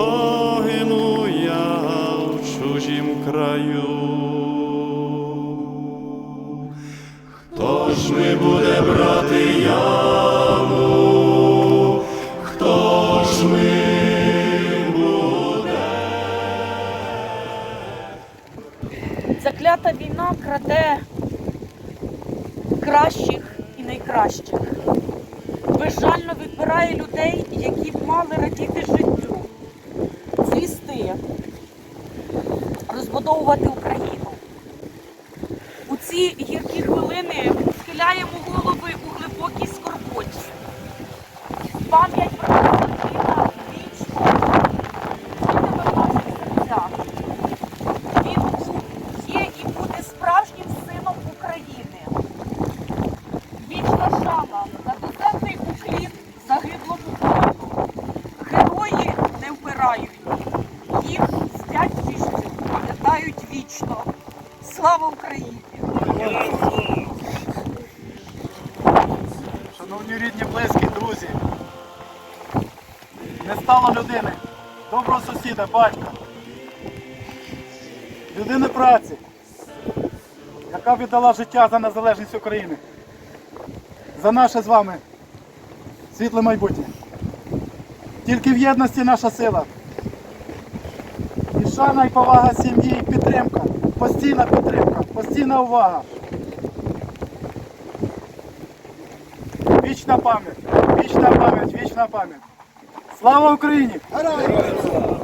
погину я в чужім краю. Хто ж ми буде брати яму? Хто ж ми буде? Заклята війна краде кращих і найкращих. Безжально відбирає людей, які б мали розбудовувати Україну. У ці гіркі хвилини схиляємо голови у глибокій скорботі. Пам'ять про Слава Україні! Шановні рідні, близькі, друзі, не стало людини, доброго сусіда, батька, людини праці, яка віддала життя за незалежність України, за наше з вами світле майбутнє. Тільки в єдності наша сила шана і повага сім'ї і підтримка. Постійна підтримка, постійна увага. Вічна пам'ять, вічна пам'ять, вічна пам'ять. Слава Україні! Героям слава!